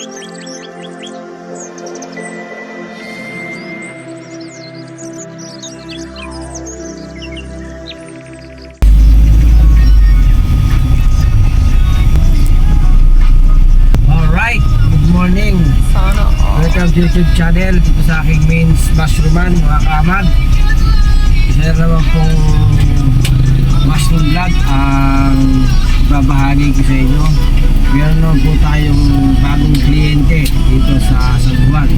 Welcome to YouTube channel dito sa aking main mushroom mga kaamag. Isa naman pong mushroom vlog ang babahagi ko sa inyo. Meron naman po tayong bagong kliyente dito sa San Juan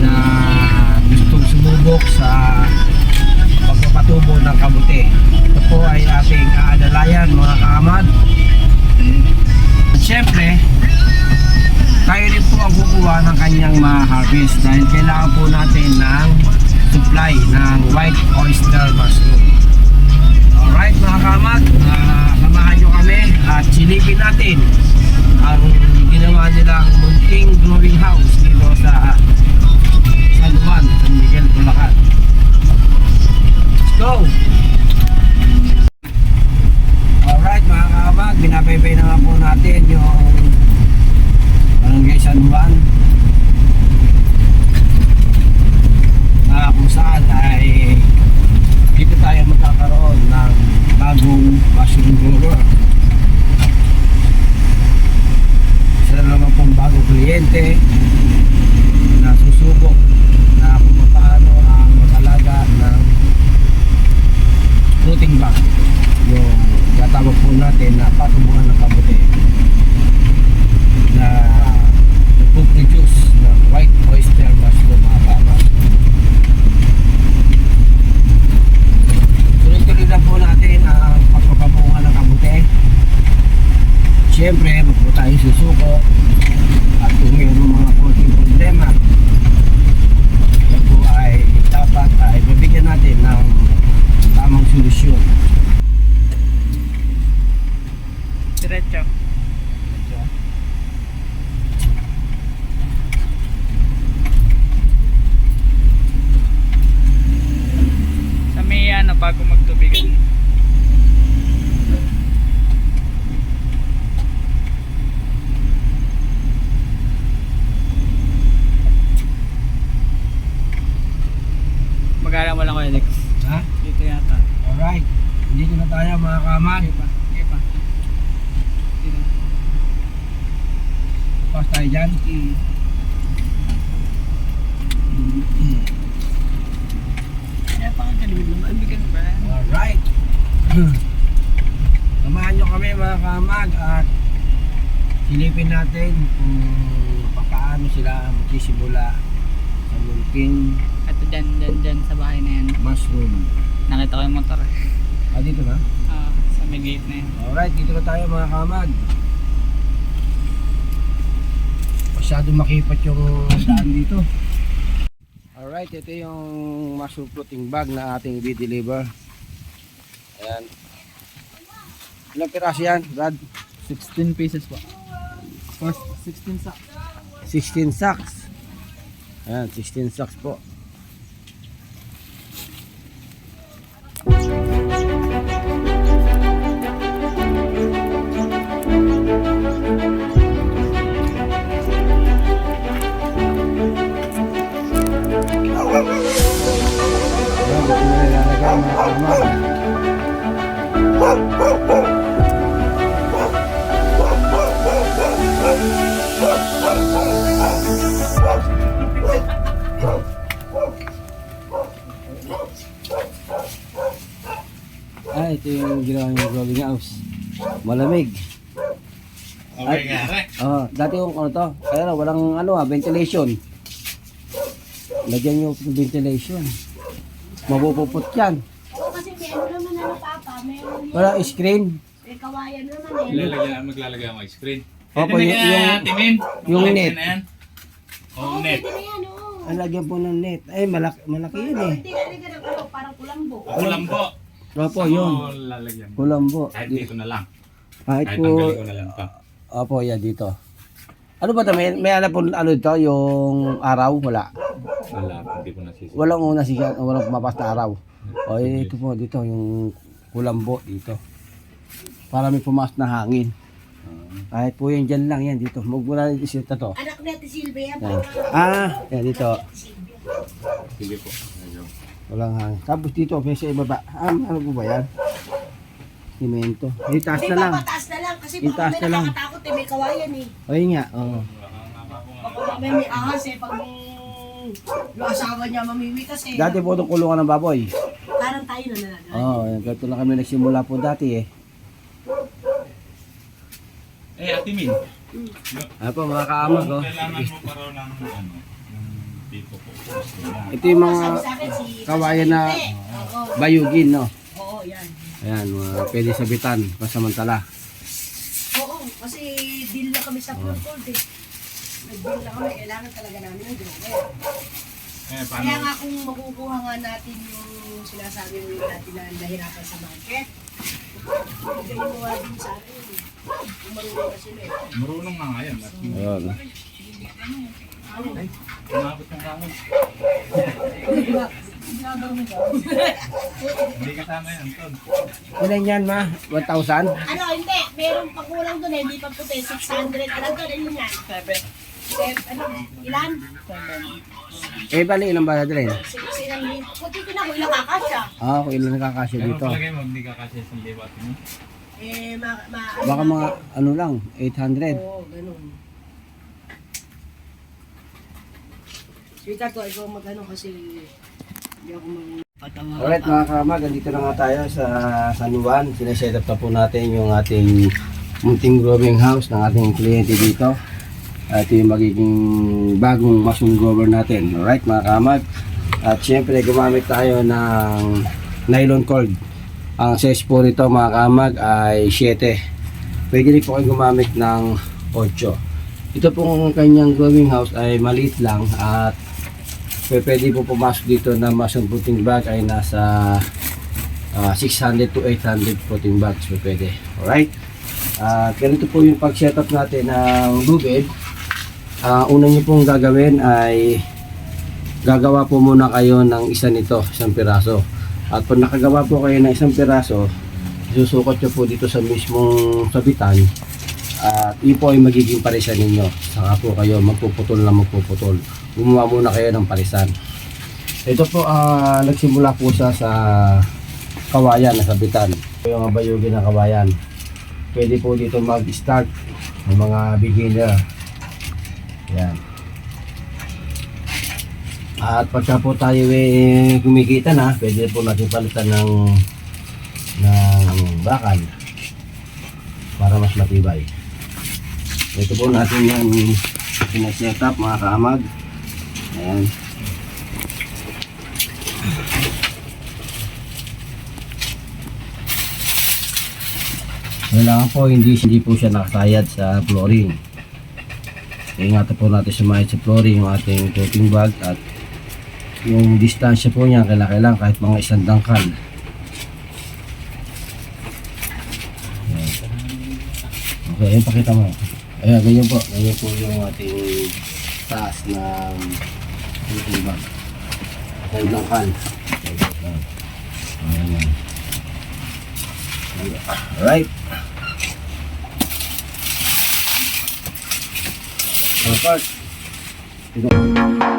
na gustong sumubok sa pagpapatubo ng kabuti. Ito po ay ating aadalayan mga kaamag. At syempre, tayo rin po ang kukuha ng kanyang ma-harvest dahil kailangan po natin ng supply ng white oyster mushroom. Alright mga kamag, uh, at silipin natin ang ginawa nilang munting growing house dito sa San Juan, San Miguel, Bulacan. Let's go! Alright mga kamag, binapaypay na nga po natin yung Barangay San Juan na kung saan ay dito tayo magkakaroon ng bagong mushroom grower isa na naman pong bagong kliyente na susubok na kung paano ang mag-alaga ng fruiting bag yung tatawag po natin na patubuhan ng kabuti na nagpo-produce ng white oyster mushroom mga kama. Tuloy-tuloy lang po natin ang pagpapabunga ng kabuti. Siyempre, wag po tayo susuko at kung mayroong mga konting problema, yan po ay dapat ay mabigyan natin ng tamang solusyon. Diretso. Sa may ano, bago magtubigan. Magkala mo lang ko, Alex. Ha? Dito yata. Alright. Dito na tayo mga kamag. Okay pa. Okay pa. Dito. Pas tayo dyan. Mm. Ka galimit naman. Bigan ba? Alright. Samahan nyo kami mga kamag at silipin natin kung paano sila magsisimula sa munting At dyan, dyan, dyan sa bahay na yan. mushroom. Nakita ko yung motor. Ah, dito na? Ah, sa may gate na yan. Alright, dito na tayo mga kamag. Masyado makipat yung daan dito. Alright, ito yung floating bag na ating i-deliver. Ayan. Ilang piraso yan, Brad? 16 pieces po. First, 16 sa. 16 sacks. Ayan, 16 sacks po. Ah, ito yung ginawa yung growing house. Malamig. Okay nga, re. Oh, dati yung ano to, kaya lang, walang ano ah, ventilation. Lagyan nyo ng ventilation. Mapupupot yan. Oo, kasi meron naman na papa, meron Wala screen. may kawayan naman eh. Lalagyan, maglalagay ako ng screen. Opo, Ito na yung- yan, yung- Timin. yung net. na yan. Oh, net. pwede na yan, oo. Ay, lagyan po ng net. Ay, malaki, malaki yun eh. Hindi, ka ano, parang kulambo. Kulambo. Opo, Saan yun. mo lalagyan? Kulambo. Kahit dito na lang. Kahit Kahit po, tanggalin ko na lang to. opo, yan dito. Ano ba ito? May, may ano po, ano ito, yung araw? Wala. Wala, hindi ko nasisi. Walang una siya, walang pumapas na araw. O, ito po, dito, yung kulambo dito. Para may pumas na hangin. Kahit po yan dyan lang yan dito. Magmula dito to to. Anak ni Ate Silvia, Yan. parang Ah, yan dito. Sige po. Walang hangin. Tapos dito, may sa ibaba. Ah, ano po ba yan? Simento. Yung taas na lang. papataas na lang kasi Yung baka taas may na lang. nakakatakot eh, may kawayan eh. Ayun nga, oo. Baka may may ahas eh, pag yung, yung asawa niya mamimitas eh. Dati po itong kulungan ng baboy. Parang tayo na nalagaan. Oo, oh, yan. Ganito lang kami nagsimula po dati eh. Eh, Ate Min. Ano po mga kaamag oh. Kailangan mo pa raw ng ano, po. Ito yung mga kawayan na. Oo, bayugin, no? oo, yan. Ayan, mga pwede sabitan, pasamantala. Oo, kasi deal na kami sa Pure Gold eh. Nag-deal na kami, kailangan talaga namin ng grower. Eh, paano? Kaya nga kung makukuha nga natin yung sinasabi mo natin na nahirapan sa market, magagawa din sa akin. Kung marunong na sila eh. Marunong nga ngayon. Ayan. Ay, umabot ng kamay. Hindi kasama yan, Anton. Ilan yan, ma? 1,000? Ano, hindi. Meron pa kulang doon eh. Hindi pa puti. 600. Ano doon? Ano yan? 7. Ilan? Eh, bali ilang ba natin? Six, ilang libo. Kung titignan ko, ilang kakasya. Ah, kung ilan nakakasya dito. palagay mo, hindi ka kasi sa libo Ate Min. Eh, ma... ma Baka mga ano lang, 800. Oo, ganun. Sweetheart ko, ikaw magano kasi hindi ako mag... Alright mga kamag, andito na nga tayo sa San Juan. Sineset up na po natin yung ating munting growing house ng ating kliyente dito. At yung magiging bagong mushroom grower natin. Alright mga kamag. At syempre gumamit tayo ng nylon cord. Ang size po nito mga kamag ay 7. Pwede rin po kayo gumamit ng 8. Ito pong kanyang growing house ay maliit lang at Pwede po pumasok dito na mushroom protein bag ay nasa ah, 600 to 800 protein bags pwede. Alright? At ganito po yung pag-setup natin ng bubid. Ah, una nyo pong gagawin ay gagawa po muna kayo ng isa nito, isang piraso. At pag nakagawa po kayo ng isang piraso, susukot nyo po dito sa mismong sabitan at yun po ay magiging parisan ninyo. Saka po kayo magpuputol na magpuputol. Gumawa muna kayo ng parisan. Ito po, ah, nagsimula po siya sa kawayan na sabitan. Yung bayugin ng kawayan. Pwede po dito mag-start ng mga beginner. Yan. At pagka po tayo eh, kumikita na, pwede po natin palitan ng ng bakal para mas matibay. Ito po natin yung pinaset up mga kaamag. Ayan. Kailangan po hindi, hindi po siya nakasayad sa flooring. Ingatan po natin sa flooring yung ating toting bag at yung distansya po niya kailangan, kailangan kahit mga isang dangkal. Okay, ayun pakita mo. Ayan, ganyan po. Ganyan po yung ating taas ng toting bag. Isang dangkal. Ayan. Alright. Perfect. Ito.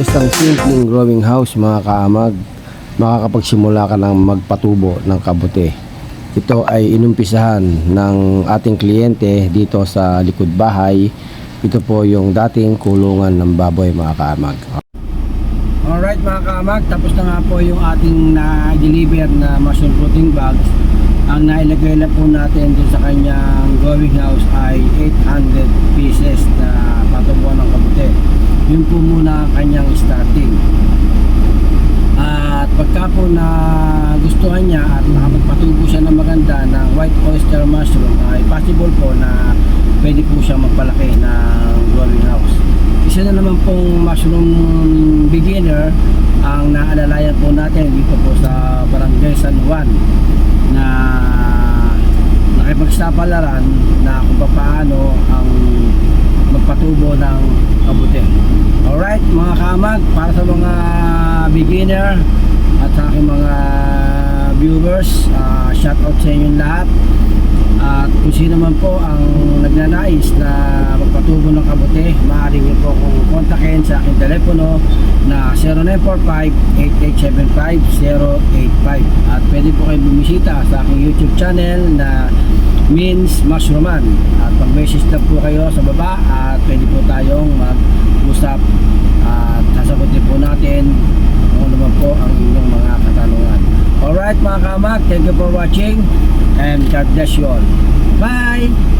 Sa isang simpleng growing house mga kaamag, makakapagsimula ka ng magpatubo ng kabute. Ito ay inumpisahan ng ating kliyente dito sa likod bahay. Ito po yung dating kulungan ng baboy mga kaamag. Alright mga kaamag, tapos na nga po yung ating na-deliver na mushroom fruiting bags. Ang nailagay na po natin dun sa kanyang growing house ay 800 pieces na patubuan ng kabute. Yun po muna ang kanyang starting. At pagka po na gustuhan niya at nakapagpatubo siya ng maganda ng white oyster mushroom ay possible po na pwede po siya magpalaki ng growing house. Isa na naman pong mushroom beginner ang naalalayan po natin dito po sa Barangay San Juan na nakipagsapalaran na kung paano ang magpatubo ng kabute. Alright mga kamag, para sa mga beginner at sa aking mga viewers, uh, shout out sa inyong lahat. At kung sino man po ang nagnanais na magpatubo ng kabute, maaari niyo po kong kontakin sa aking telepono na 0945-8875-085 at pwede po kayo bumisita sa aking YouTube channel na Means Mushrooman at mag-message lang po kayo sa baba at pwede po tayong mag-usap. At sasagutin po natin kung ano ang inyong mga katanungan. Alright mga kamag, thank you for watching and God bless you all. Bye!